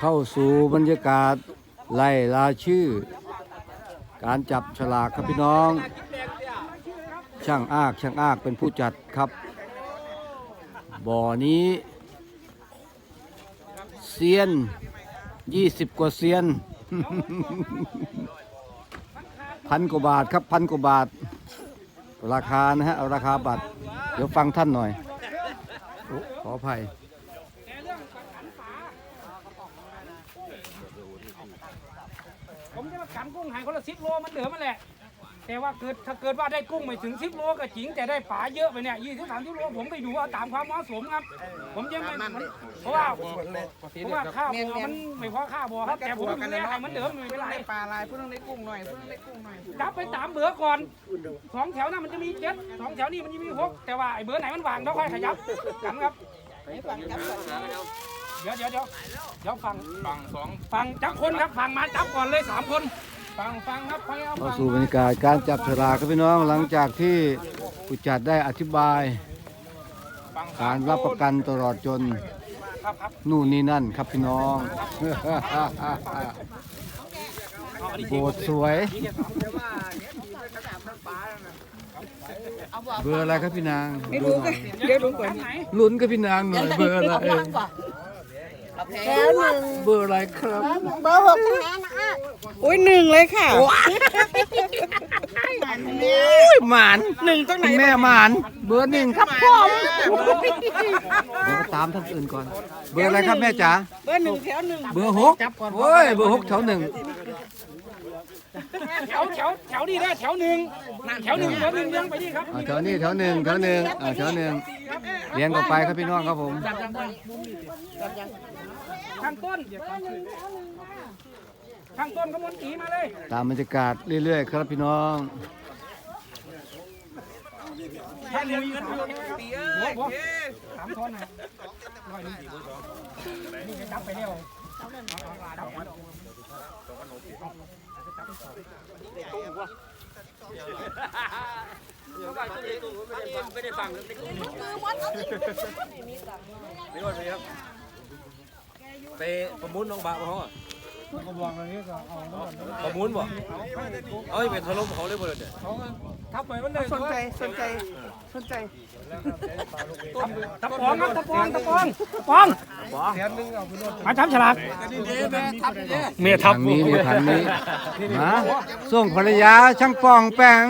เข้าสู่บรรยากาศไล่ลาชื่อ การจับฉลากครับพี่น้อง ช่างอากช่างอากเป็นผู้จัดครับ บ่อนี้เซียน20กว่าเซียนพันกว่าบาทครับพันกว่าบาท ราคานะฮะเอาราคาบัตร เดี๋ยวฟังท่านหน่อยอขออภัย ผมจะมากันกุ้งใหายคนละสิบโลมันเหลือมันแหละ แต่ว่าเกิดถ้าเกิดว่าได้กุ้งไม่ถึงสิบโลก็จริงแต่ได้ปลาเยอะไปเนี่ยยี่สิบสามสิบโลผมไปดูเอาตามความเหมาะสมครับ ผมยังไม่มันเพราะว่าเพราะว่าค่าบัวมันไม่พอค่าบัวครับแต่ผมดูแลให้เหมันเดิมไม่เป็นไรได้ปลาลายเพิ่งได้กุ้งหน่อยเพิ่งได้กุ้งหน่อยจับไปตามเบอร์ก่อนสองแถวนั้นมันจะมีเจ็ดสองแถวนี้มันจะมีหกแต่ว่าไอ้เบอร์ไหนมันวางเราค่อยขยับกันครับ เดี๋ยวเดี๋ยวเดี๋ยวเดี๋ยวฟังฟังสองฟังจับคนครับฟังมาจับก่อนเลยสามคนฟังฟังครับพยายามเข้าฟังสู่บรรยากาศการจับฉลากครับพี่น้องหลังจากที่ผู้จัดได้อธิบาย การรับประกันตลอดจนครับครับนู่นนี่นั่นครับพี่น้องโบสถ์สวย เบอร์อะไรครับพี่นางไม่รู้กันเดี๋ยวดูก่อนไหนลุ้นกับพี่นางหน่อยเบอร์อะไร แถวหนึ่งเบอร์อะไรครับ เบอร์หกคะแนนนะคะโอ้ยหนึ่งเลยค่ะโอ้ยหมานหนึ่งตรงไหนคุณแม่หมาน เบอร์หนึ่งครับผมเดี๋ยวมาตามท่านอื่นก่อน เบอร์อะไรครับแม่จ๋า เบอร์หนึ่งแถวหนึ่งเบอร์หกโอ้ย เบอร์หกแถวหนึ่งแถวแถวแถวนี้ได้แถวหนึ่งแถวหนึ่งแถวหนึ่งเลี้ยงไปนี่ครับอ่าแถวนี้แถวหนึ่งแถวหนึ่งอ่าแถวหนึ่งเลี้ยงต่อไปครับพี่น้องครับผม ข้างต้นข้างต้นกระมวลกีมาเลยตามบรรยากาศเรื่อยๆ ครับพี่น้องข้างลุยสามโอ้โหสามท่อนนะร้อยหนึ่งนี่ก็จับไปแล้วจับมาไปประมูลน้องบาบ่เขาอะประมูลบ่เอาไปถล่มเขาเลยบ่เนี่ยทับไปมันเลยสนใจสนใจสนใจตะปองครับตะปองตะปองตะปองมาจับฉลากเมียทัทาบงนี้ในทางนี้นะส่งภรรยาช่างปองแป้ง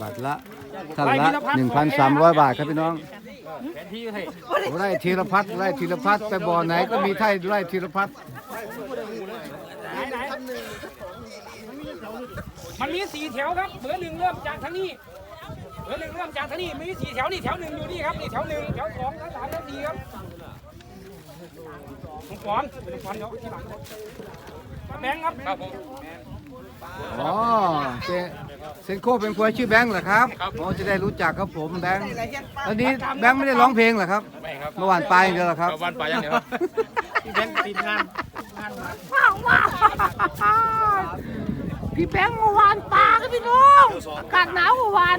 บัตรละท่านละ1,300 บาทครับพี่น้อง ไร่ธีรพัฒน์ไร่ธีรพัฒน์ไปบ่อไหนก็มีไท่ไร่ธีรพัฒน์ไหนไหนมันมีสี่แถวครับเบอร์หนึ่งเริ่มจากทางนี้เบอร์หนึ่งเริ่มจากทางนี้มีสี่แถวนี่แถวหนึ่งอยู่นี่ครับนี่แถวหนึ่งแถวสองแถวสามแถวสี่ครับผมก่อนผมก่อนเดี๋ยวที่หลังแบงค์ครับครับผม อ๋อเจเซนโคเป็นคนชื่อแบงค์เหรอครับอ๋อจะได้รู้จักครับผมแบงค์อันนี้แบงค์ไม่ได้ร้องเพลงเหรอครับเมื่อวานไปอย่างเดียวเหรอครับ วันไปยังไงครับพี่แบงค์เมื่อวานปลาครับพี่น้องอากาศหนาวเมื่อวาน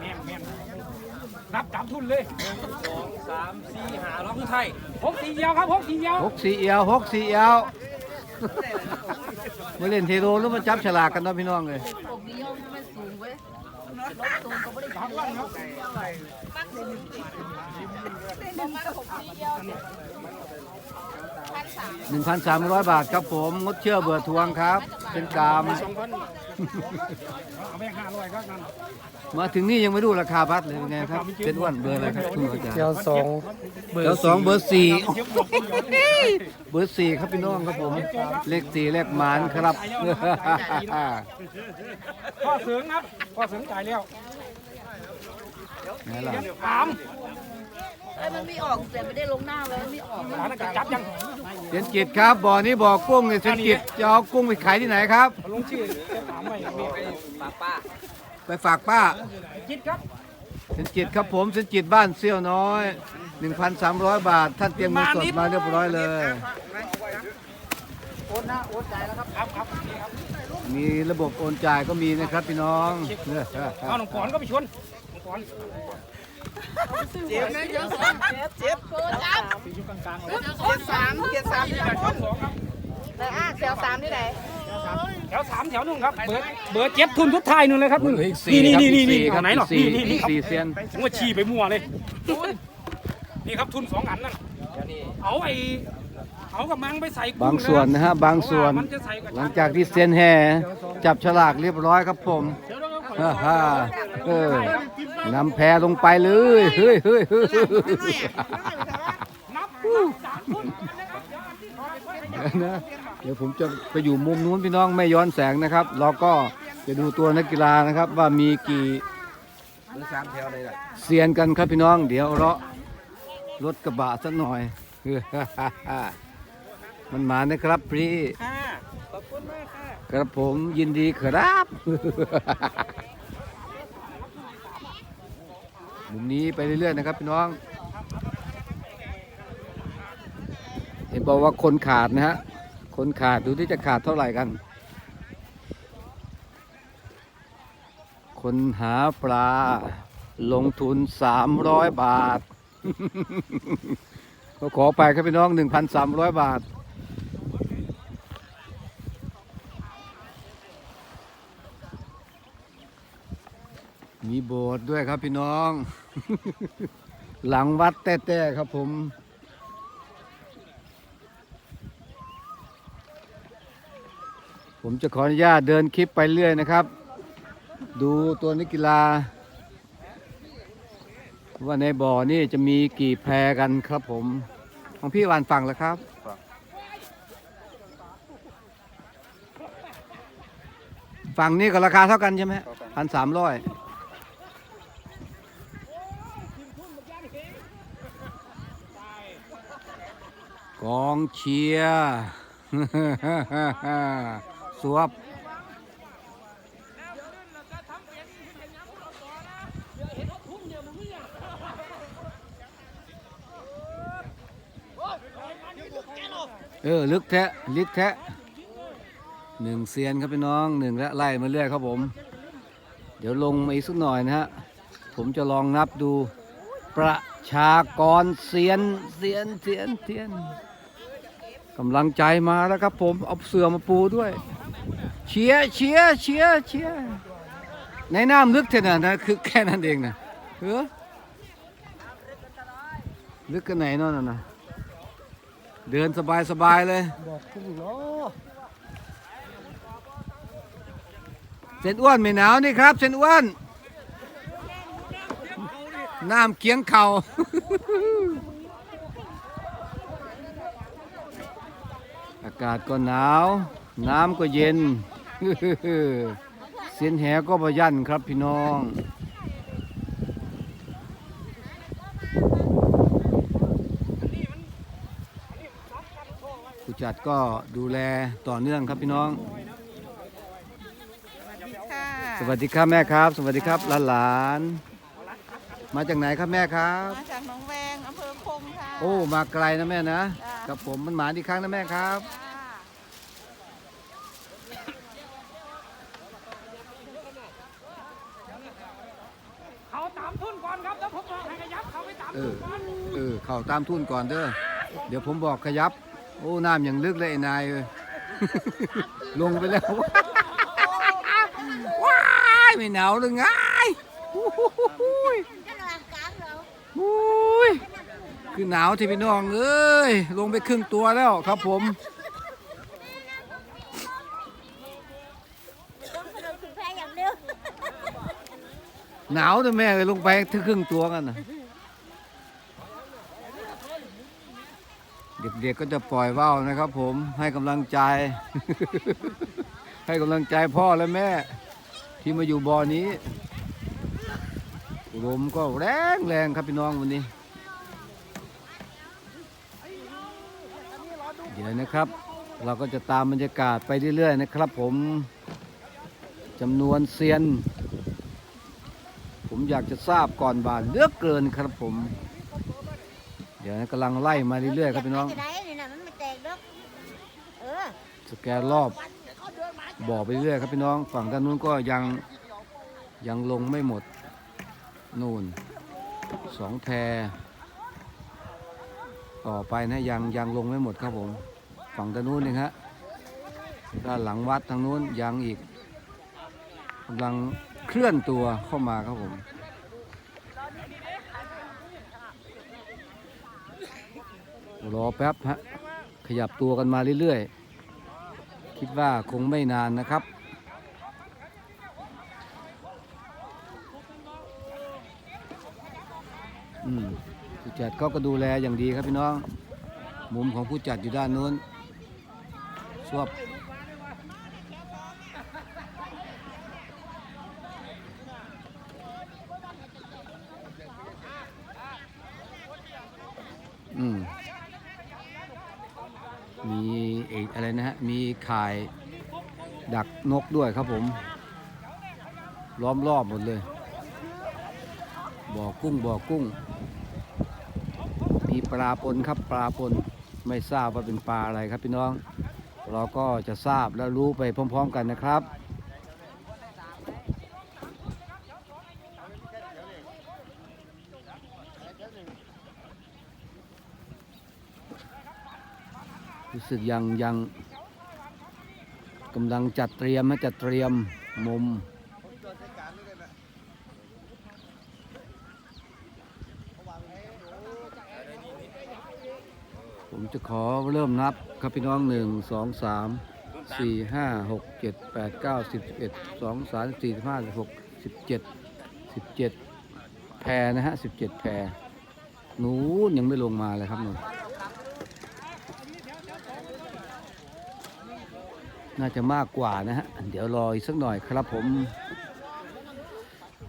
แม่นแม่นรับจับทุนเลยสามสี่หาร้องไทยหกสี่เดียวครับหกสี่เดียวหกสี่เอียวหกสี่เอียว มาเล่นเทโรแล้วมาจับฉลากกันเนาะพี่น้องเลย 1,300 บาทครับผมงดเชื่อเบื่อทวงครับ เป็นกาม เอาแบงค์ห้าร้อยครับนั่นมาถึงนี่ยังไม่รู้ราคาบัตรเลยเป็นไงครับเป็นอ้วันเบอร์อะไรครับคุณอาจารย์แถวสองเบอร์สองเบอร์สี่เบอร์สี่ครับพี่น้องครับผม เลขสี่เลขหมานครับ พ่อเสืองครับพ่อเสืองจ่ายแล้วไหนล่ะ สาม เอ้ยมันไม่ออกแต่ไม่ได้ลงหน้าเลยมันไม่ออกสารกัจับยังเซนจิตครับบ่อนี้บ่อกุ้งเนี่ยเซนจิตจะเอากุ้งไปขายที่ไหนครับ ลงชื่อถามไว้นี่ไปฝากป้าจิตครับเซนจิตครับผมเซนจิตบ้านเซี่ยวน้อย 1,300 บาท ท่านเตรียมเงินสดมาเรียบร้อยเลยโอนนะโอนจ่ายแล้วครับครับครับนี่ครับมีระบบโอนจ่ายก็มีนะครับพี่น้องเอาหนองปอนก็ไปชวนหนองปอน เจ็บนะเจ็บสามเจ็บเจ็บสามเจ็บสามที่ไหนสองครับเลยอะเจ็บสามที่ไหนแถวสามแถวนึ่งครับ เบอร์เบอร์เจ็ดทุนทุดท้ายนู่นเลยครับอีกสี่นี่นี่นี่นี่สี่ไหนหรอนี่สี่นี่นี่สี่เซียนผมว่าฉีไปมั่วเลย นี่ครับทุนสองอันนั่นเอาไอ้เอากับมังไปใส่กุ้บางส่วนนะฮะบางส่วนเพระมันจะใส่กับหลังจากที่เซียนแห่จับฉลากเรียบร้อยครับผมฮ่าฮ่าเออ นำแพลงไปเลย เฮ้ยเฮ้ยเฮ้ยนะเดี๋ยวผมจะไปอยู่มุมนู้นพี่น้องไม่ย้อนแสงนะครับ เราก็จะดูตัวนักกีฬานะครับว่ามีกี่เซียนกันครับพี่น้อง เดี๋ยวเราะรถกระบะสักหน่อยมันมานะครับพี่ขอบคุณมากค่ะ ครับผมยินดีครับ มุมนี้ไปเรื่อยๆนะครับพี่น้อง เห็นบอกว่าคนขาดนะฮะ คนขาดดูที่จะขาดเท่าไหร่กัน คนหาปลาลงทุน300บาท ก็ขอไปครับพี่น้อง1,300บาท มีโบสถ์ด้วยครับพี่น้อง หลังวัดแต้ๆครับผม ผมจะขออนุญาตเดินคลิปไปเรื่อยนะครับ ดูตัวนักกีฬา ว่าในบ่อนี่จะมีกี่แพรกันครับผม ของพี่วานฟังแล้วครับฝั่งนี้ก็ราคาเท่ากันใช่ไหมพันสามร้อย กองเชียร์สวบเออ ลึกแทะลึกแทะหนึ่งเซียนครับพี่น้องหนึ่งและไล่มาเรื่อยครับผม เดี๋ยวลงมาอีกสักหน่อยนะฮะ ผมจะลองนับดูประชากรเซียนเซียนเซียนเซียน กำลังใจมาแล้วครับผมเอาเสือมาปูด้วย เชียเชียเชียเชียในน้ำลึกเท่านั้นนะคือแค่นั้นเองนะเออลึกกันไหนนั่นนะเดินสบายสบายเลยเส้นอ้วนไม่หนาวนี่ครับเส้นอ้วนน้ำเคียงเข่าากาศก็หนาว น้ำก็เย็น เส้นแหก็บยันครับพี่น้องผู้จัดก็ดูแลต่อเนื่องครับพี่น้องค่ะสวัสดีครับแม่ครับ สวัสดีครับหลานๆมาจากไหนครับแม่ครับ มาจากหนองแวงอำเภอคงค่ะ โอ้ มาไกลนะแม่นะจ้ะกับผมมันหมานอีกครั้งนะแม่ครับ จ้า เขาตามทุนก่อนครับแล้วผมบอกให้ขยับ เออเออเข่าตามทุ่นก่อนเด้อเดี๋ยวผมบอกขยับ โอ้น้ำอย่างลึกเลยไอ้นายเอ้ย ลงไปแล้ว ว้ายไม่หนาวหรือไงโอ้โหโอ้ยคือหนาวที่พี่น้องเอ้ยลงไปครึ่งตัวแล้วครับผม แพ้อย่างเดียว หนาวแต่แม่เลยลงไปถึงครึ่งตัวกันนะเด็กๆก็จะปล่อยว่าวนะครับ ผมให้กำลังใจ ให้กำลังใจพ่อและแม่ ที่มาอยู่บ่อนี้ลมก็แรงแรงครับพี่น้องวันนี้เดี๋ยวนะครับ เราก็จะตามบรรยากาศไปเรื่อยๆนะครับ ผมจำนวนเซียน อยากจะทราบก่อนบานเลือกเกินครับผม เดี๋ยวนะกำลังไล่มาเรื่อยๆครับพี่น้อง สแกนรอบบ่อไปเรื่อยครับพี่น้อง ฝั่งด้านนู้นก็ยังยังลงไม่หมด นู่นสองแพรต่อไปนะยังยังลงไม่หมดครับผม ฝั่งด้านนู้นเองฮะด้านหลังวัดทางนู้นยังอีกกำลังเคลื่อนตัวเข้ามาครับผม รอแป๊บฮะขยับตัวกันมาเรื่อยๆ คิดว่าคงไม่นานนะครับ อืมผู้จัดเขาก็ดูแลอย่างดีครับพี่น้อง มุมของผู้จัดอยู่ด้านนู้นสวบอืม มีเอกอะไรนะฮะ มีข่ายดักนกด้วยครับผมล้อมรอบหมดเลย บ่อกุ้งบ่อกุ้ง มีปลาปนครับปลาปนไม่ทราบว่าเป็นปลาอะไรครับพี่น้อง เราก็จะทราบและรู้ไปพร้อม ๆ กันนะครับ รู้สึกยังยัง กำลังจัดเตรียมนะจัดเตรียมมุม ผมจะขอเริ่มนับครับพี่น้องหนึ่งสองสามสี่ห้าหกเจ็ดแปดเก้าสิบเอ็ดสองสามสี่ห้าสิบหกสิบเจ็ดสิบเจ็ดแพรนะฮะสิบเจ็ดแพรหนูนยังไม่ลงมาเลยครับหนู น่าจะมากกว่านะฮะ เดี๋ยวรออีกสักหน่อยครับผม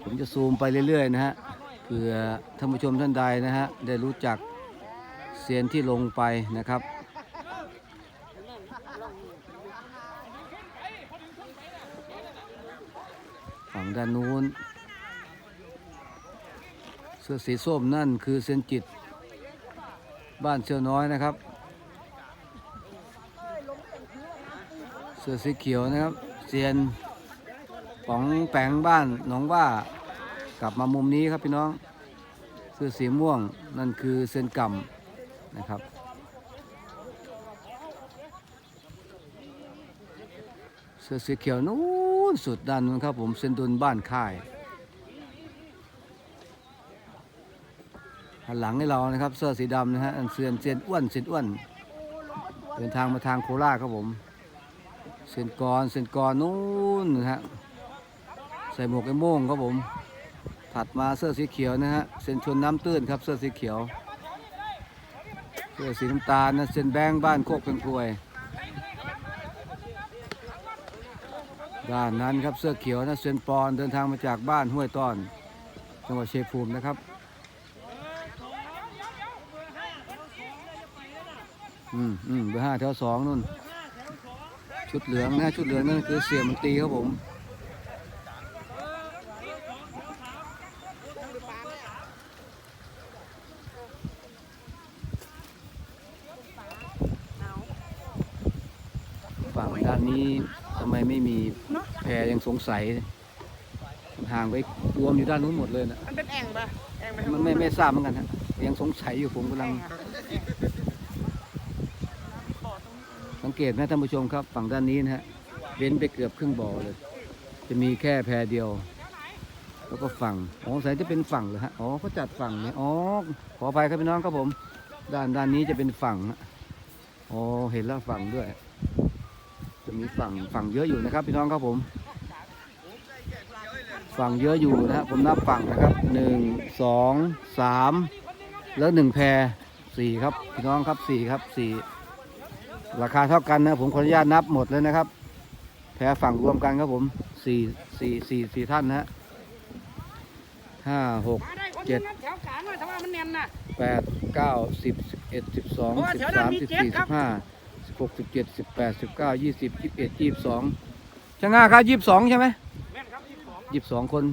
ผมจะซูมไปเรื่อยๆนะฮะเพื่อท่านผู้ชมท่านใดนะฮะ ได้รู้จักเซียนที่ลงไปนะครับ ฝั่งด้านนู้น เสื้อสีส้มนั่นคือเซียนจิต บ้านเชียวน้อยนะครับ สื้อสีเขียวนะครับเซียนป๋องแปงบ้านหนองว่ากลับมามุมนี้ครับพี่น้องเสื้อสีม่วงนั่นคือเซียนกำนะครับเสื้อสีเขียวนู้นสุดด้านนู้นครับผมเซนดุนบ้านค่ายหันหลังให้เรานะครับเสื้อสีดำนะฮะเซียนเซียนอ้วนเซียนอ้วนเดินทางมาทางโคราชครับผม เซียนกรเซียนกรนู้นนะฮะใส่หมวกไอ้โม่งครับผม ถัดมาเสื้อสีเขียวนะฮะเส้นชนน้ำตื้นครับเสื้อสีเขียว เสื้อสีน้ำตาลนะเส้นแบงบ้านโคกเป็นพวย ด้านนั้นครับเสื้อเขียวนะเส้นปอนเดินทางมาจากบ้านห้วยต้อน จังหวัดเชียงภูมินะครับอืมอืมเบอร์ห้าแถวสองนู่น ชุดเหลืองนะชุดเหลืองนั่นคือเสียมนตรีครับผมฝั่งด้านนี้ทำไมไม่มีแพรยังสงสัยห่างไปรวมอยู่ด้านนู้นหมดเลยนะมันเป็นแอ่งปะแอ่งไปมันไม่ไม่ทราบเหมือนกันฮะยังสงสัยอยู่ผมกำลัง สังเกตนะท่านผู้ชมครับฝั่งด้านนี้นะฮะเว้นไปเกือบครึ่งบ่อเลย จะมีแค่แพเดียว แล้วก็ฝั่งอ๋อสายจะเป็นฝั่งเลยฮะอ๋อเขาจัดฝั่งเนี่ยอ๋อขออภัยครับพี่น้องครับผม ด้านด้านนี้จะเป็นฝั่งอ๋อเห็นแล้วฝั่งด้วย จะมีฝั่งฝั่งเยอะอยู่นะครับ พี่น้องครับผม ฝั่งเยอะอยู่นะฮะผมนับฝั่งนะครับหนึ่งสองสามแล้วหนึ่งแพสี่ครับพี่น้องครับสี่ครับสี่ ราคาเท่ากันนะผมขออนุญาตนับหมดเลยนะครับ แพรฝั่งรวมกันครับผมสี่สี่สี่สี่ท่านนะฮะห้าหกมาได้คนหเจ็นึดงครับแถวกลางเลยทำไมมันเนียนน่ะแปดเก้าสิบสิบเอ็ดสิบสองเพราะว่าสิบแถวนั้สานมมีสิบเจ็ดสี่ครัสิบบห้าสิบหกสิบเจ็ดสิบแปดสิบเก้ายี่สิบยี่สิบเอ็ดยี่สิบสองช่างง่าครับยี่สิบสองใช่ไหมแม่นครับที่สองยี่สิบสองคน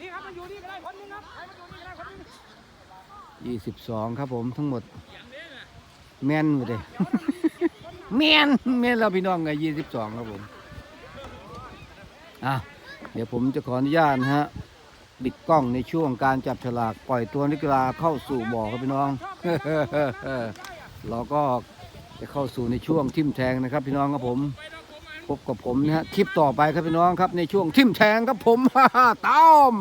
นี่ครับมันอยู่นี่ก็ได้คนหนึงครับใครมันอยู่นี่ก็ได้คนหนึงยี่สิบสองครับผมทั้งหมด แมนหมดเลยแมนแมนเราพี่น้องไงยี่สิบสองครับผมอะเดี๋ยวผมจะขออนุญาตนะฮะบิดกล้องในช่วงการจับฉลากปล่อยตัวนักกีฬาเข้าสู่บ่อครับพี่น้อง เราก็จะเข้าสู่ในช่วงทิมแทงนะครับ พี่น้องครับผมพบกับผมนะฮะคลิปต่อไปครับพี่น้องครับในช่วงทิมแทงครับผมตาม